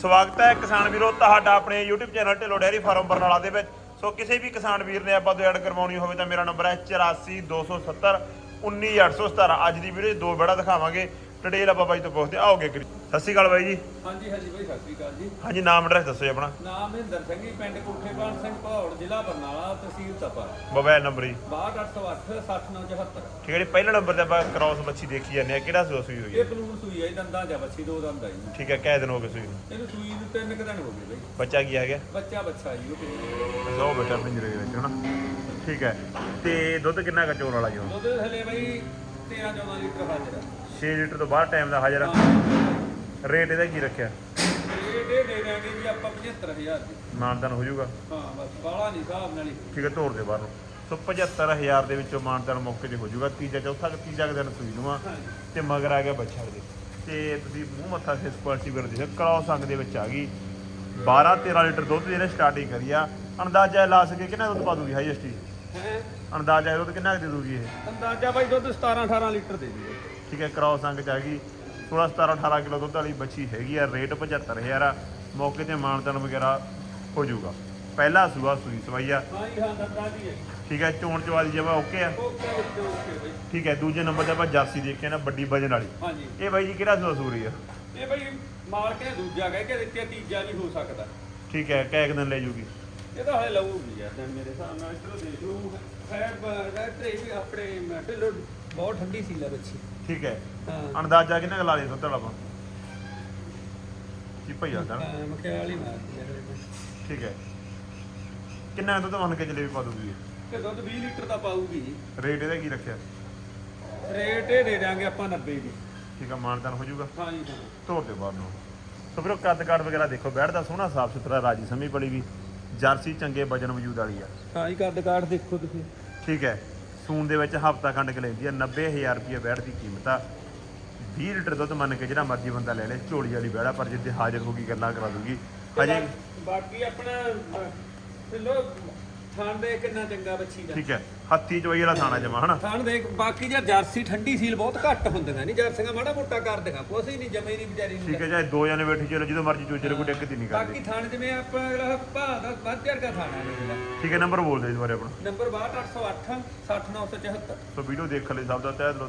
ਸਵਾਗਤ ਹੈ ਕਿਸਾਨ ਵੀਰੋ, ਤੁਹਾਡਾ ਆਪਣੇ YouTube channel Dhillon dairy farm Barnala ਦੇ ਵਿੱਚ। ਸੋ ਕਿਸੇ ਵੀ ਕਿਸਾਨ ਵੀਰ ਨੇ ਆਪਾਂ ਤੋਂ ਐਡ ਕਰਵਾਉਣੀ ਹੋਵੇ ਤਾਂ ਮੇਰਾ ਨੰਬਰ ਹੈ 8427 19817 ਅੱਜ ਦੀ ਵੀਡੀਓ 'ਚ ਦੋ ਬੜਾ ਦਿਖਾਵਾਂਗੇ। ਡਿਟੇਲ ਆਪਾਂ ਬਾਈ ਤੋਂ ਪੁੱਛਦੇ। ਆਓਗੇ ਸਤਿ ਸ਼੍ਰੀ ਅਕਾਲ ਬਾਈ ਜੀ। ਹਾਂਜੀ ਹਾਂਜੀ ਭਾਈ ਸਤਿ ਸ਼੍ਰੀ ਅਕਾਲ ਜੀ। ਹਾਂਜੀ ਨਾਮ ਐਡਰੈਸ ਦੱਸੋ ਜੀ ਆਪਣਾ। ਨਾਮ ਮਹਿੰਦਰ ਸਿੰਘ ਜੀ ਪਿੰਡ ਕੋਠੇਪਾਲ ਸਿੰਘ ਭੌੜ ਜ਼ਿਲ੍ਹਾ ਬਰਨਾਲਾ ਤਹਿਸੀਲ ਤਪਾ। ਮੋਬਾਈਲ ਨੰਬਰ ਜੀ। 62808 60974 ਠੀਕ ਹੈ ਜੀ ਪਹਿਲੇ ਨੰਬਰ ਤੇ ਆਪਾਂ ਕ੍ਰਾਸ ਮੱਛੀ ਦੇਖੀ ਜਾਂਦੇ ਆ ਕਿਹੜਾ ਸੂਆ ਸੂਈ ਹੋਈ ਹੈ? ਇਹ ਬਲੂਨ ਸੂਈ ਹੈ ਦੰਦਾਂ ਜਾਂ ਬੱਚੀ ਦੋ ਦੰਦ ਆ ਜੀ। ਠੀਕ ਹੈ ਕਿਹ ਦਿਨ ਹੋ ਗਏ ਸੂਈ ਨੂੰ। ਇਹਨੂੰ ਸੂਈ ਨੂੰ ਤਿੰਨ ਕੁ ਦਿਨ ਹੋ ਗਏ ਬਈ। ਬੱਚਾ ਕੀ ਆ ਗਿਆ? ਬੱਚਾ ਬੱਚਾ ਜੀ ਉਹ ਕਿੰਨੇ ਸੋ ਬੇਟਾ ਪਿੰਜਰੇ ਦੇ ਵਿੱਚ ਹਨਾ? ਠੀਕ ਹੈ ਤੇ ਦੁੱਧ ਕਿੰਨਾ ਕੁ ਚੋਣ ਵਾਲਾ ਜੀ? ਦੁੱਧ ਥਲੇ ਬਈ 13 14 ਲੀਟਰ ਹਾਜ਼ਰ 6 ਲੀਟਰ ਤੋਂ ਬਾਹਰ ਟਾਈਮ ਦਾ ਹਾਜ਼ਰ। ਰੇਟ ਇਹਦਾ ਕੀ ਰੱਖਿਆ? ਇਹ ਦੇ ਦਾਂਗੇ ਜੀ ਆਪਾਂ 75000 ਦੀ। ਮਾਨਦਾਨ ਹੋ ਜਾਊਗਾ? ਹਾਂ ਬਸ ਬਾਲਾ ਨਹੀਂ ਹਿਸਾਬ ਨਾਲ ਹੀ। ਠੀਕ ਹੈ ਤੋੜ ਦੇ ਬਾਹਰ ਨੂੰ। ਸੋ 75000 ਦੇ ਵਿੱਚੋਂ ਮਾਨਦਾਨ ਮੌਕੇ ਤੇ ਹੋ ਜਾਊਗਾ। ਤੀਜਾ ਚੌਥਾ ਤੀਜਾ ਦਿਨ ਸੂਈ ਨੂੰ ਆ ਤੇ ਮਗਰ ਆ ਗਿਆ ਬੱਚਾ ਦੇ। ਤੇ ਤੁਸੀਂ ਮੂੰਹ ਮੱਥਾ ਫੇਸ ਕੁਆਲਿਟੀ ਵਰ ਦੇਖੋ। ਕ੍ਰਾਸ ਅੰਗ ਦੇ ਵਿੱਚ ਆ ਗਈ। 12 13 ਲੀਟਰ ਦੁੱਧ ਦੀ ਇਹਨੇ ਸਟਾਰਟਿੰਗ ਕਰੀ ਆ। ਅੰਦਾਜ਼ਾ ਲਾ ਸਕੇ ਕਿੰਨਾ ਦੁੱਧ ਪਾ ਦੂਗੀ ਹਾਈਐਸਟ ਅੰਦਾਜ਼ਾ ਇਹ ਦੁੱਧ ਕਿੰਨਾ ਦੇ ਦੂਗੀ ਇਹ? ਅੰਦਾਜ਼ਾ ਬਾਈ ਦੁੱਧ 17 18 ਲੀਟਰ ਦੇ ਦਿਓ ਠੀਕ ਹੈ ਕ੍ਰਾਸ ਅੰਗ ਚ ਆ ਗਈ। 16 17 18 ਕਿਲੋ ਦੁੱਧ ਵਾਲੀ ਬੱਚੀ ਹੈਗੀ ਆ ਰੇਟ 75000 ਆ। ਮੌਕੇ ਤੇ ਮਾਨਦਾਨ ਵਗੈਰਾ ਹੋ ਜਾਊਗਾ। ਪਹਿਲਾ ਸੂਆ ਸੂਈ ਸਵਾਈ ਆ। ਠੀਕ ਹੈ ਚੋਣ ਚਵਾਲੀ ਜਮਾ ਓਕੇ ਆ। ਠੀਕ ਹੈ ਦੂਜੇ ਨੰਬਰ ਤੇ ਆਪਾਂ ਜਰਸੀ ਦੇਖਿਆ ਨਾ ਵੱਡੀ ਵਜਨ ਵਾਲੀ। ਇਹ ਬਾਈ ਜੀ ਕਿਹੜਾ ਸੂਆ ਸੂਰੀ ਆ? ਇਹ ਬਈ ਮਾਰ ਕੇ ਦੂਜਾ ਕਹਿ ਕੇ ਦਿੱਤੇ ਤੀਜਾ ਵੀ ਹੋ ਸਕਦਾ। ਠੀਕ ਹੈ ਕੈਕ ਦਿਨ ਲੈ ਜੂਗੀ। ਇਹ ਤਾਂ ਹਲੇ ਲਊਗੀ ਯਾਰ ਦਿਨ ਮੇਰੇ ਹਿਸਾਬ ਨਾਲ ਇਧਰੋਂ ਦੇਖ ਲੂ ਹੈ ਰੈਟਰੇ ਵੀ ਆਪਣੇ ਢਿੱਲੋਂ ਬਹੁਤ ਠੰਡੀ ਸੀ ਲੈ ਬੱਚੀ। ਠੀਕ ਹੈ। ਹਾਂ। ਅੰਦਾਜ਼ਾ ਕਿੰਨਾ ਕੁ ਲਾ ਦੇ ਦੁੱਧ ਵਾਲਾ ਆਪਾਂ? ਕੀ ਭਈਆ ਦਾ ਮਖਿਆਲ ਹੀ ਮਾਰਦੀ ਹੈ ਠੀਕ ਹੈ। ਕਿੰਨਾ ਦੁੱਧ ਮੰਨ ਕੇ ਜਲੇਬੀ ਪਾ ਦੂਗੀ ਤੇ ਦੁੱਧ 20 ਲੀਟਰ ਦਾ ਪਾਊਗੀ ਜੀ। ਰੇਟ ਇਹਦਾ ਕੀ ਰੱਖਿਆ? ਰੇਟ ਇਹ ਦੇ ਦਾਂਗੇ ਆਪਾਂ 90 ਦੀ। ਠੀਕ ਹੈ ਮਾਨਦਾਨ ਹੋ ਜਾਊਗਾ। ਹਾਂ ਜੀ ਹਾਂ। ਤੋੜ ਦੇ ਬਾਹਰ ਨੂੰ। ਸੋ ਵੀਰੋ ਕੱਦ ਕਾਠ ਵਗੈਰਾ ਦੇਖੋ ਬੈਠਦਾ ਸੋਹਣਾ ਸਾਫ਼ ਸੁਥਰਾ ਰਾਜੀ ਸਮੀ ਬੜੀ ਵੀ। ਜਰਸੀ ਚੰਗੇ ਵਜਨ ਵਜੂਦ ਵਾਲੀ ਆ। ਹਾਂ ਜੀ ਕੱਦ ਕਾਠ ਦੇਖੋ ਤੁਸੀਂ। ਠੀਕ ਹੈ। ਸੂਨ ਦੇ ਵਿੱਚ ਹਫਤਾ ਖੰਡ ਕ ਲੈਂਦੀ ਆ 90000 ਰੁਪਏ ਬੈੜ ਦੀ ਕੀਮਤ ਆ। 20 ਲੀਟਰ ਦੁੱਧ ਮੰਨ ਕੇ ਜਿਹੜਾ ਮਰਜ਼ੀ ਬੰਦਾ ਲੈ ਲੇ ਝੋਲੀ ਵਾਲੀ ਬੈੜਾ ਪਰ ਜਿੱਦੇ ਹਾਜ਼ਰ ਹੋ ਗਈ ਗੱਲਾਂ ਕਰਾ ਦੂਗੀ। ਹਜੇ ਬਾਕੀ ਆਪਣਾ ਢਿੱਲੋਂ ਥਣ ਦੇ ਕਿੰਨਾ ਚੰਗਾ ਬੱਚੀ ਦਾ। ਠੀਕ ਹੈ ਹੱਥੀ ਚੋਈ ਵਾਲਾ ਥਾਣਾ ਜਮਾ ਹਨਾ? ਥਣ ਦੇ ਬਾਕੀ ਜੇ ਜਰਸੀ ਠੰਡੀ ਸੀਲ ਬਹੁਤ ਘੱਟ ਹੁੰਦੀਆਂ ਨਹੀਂ ਜਰਸੀਆਂ ਮਾੜਾ ਮੋਟਾ ਕਰ ਦੇਗਾ ਕੁਛ ਹੀ ਨਹੀਂ ਜਮੇ ਨਹੀਂ ਵਿਚਾਰੀ ਨੂੰ ਠੀਕ ਹੈ ਚਾਹੇ ਦੋ ਜਣੇ ਬੈਠੀ ਚਲੋ ਜਦੋਂ ਮਰਜ਼ੀ ਕੋਈ ਦਿੱਕਤ ਹੀ ਨਹੀਂ ਬਾਕੀ ਕਰਦੀ ਥਾਣ ਜਿਵੇਂ ਆਪਾਂ ਅਗਲਾ ਭਾਅ ਦਾ ਵੱਧ ਚੜ ਕੇ ਥਾਣਾ ਮੇਰਾ ਠੀਕ ਹੈ ਨੰਬਰ ਬੋਲ ਦਿਓ ਇਸ ਬਾਰੇ ਆਪਣਾ। ਨੰਬਰ 62808 60974 ਸੋ ਵੀਡੀਓ ਦੇਖਣ ਲਈ ਸਭ ਦਾ ਤਹਿ ਦਿਲੋਂ।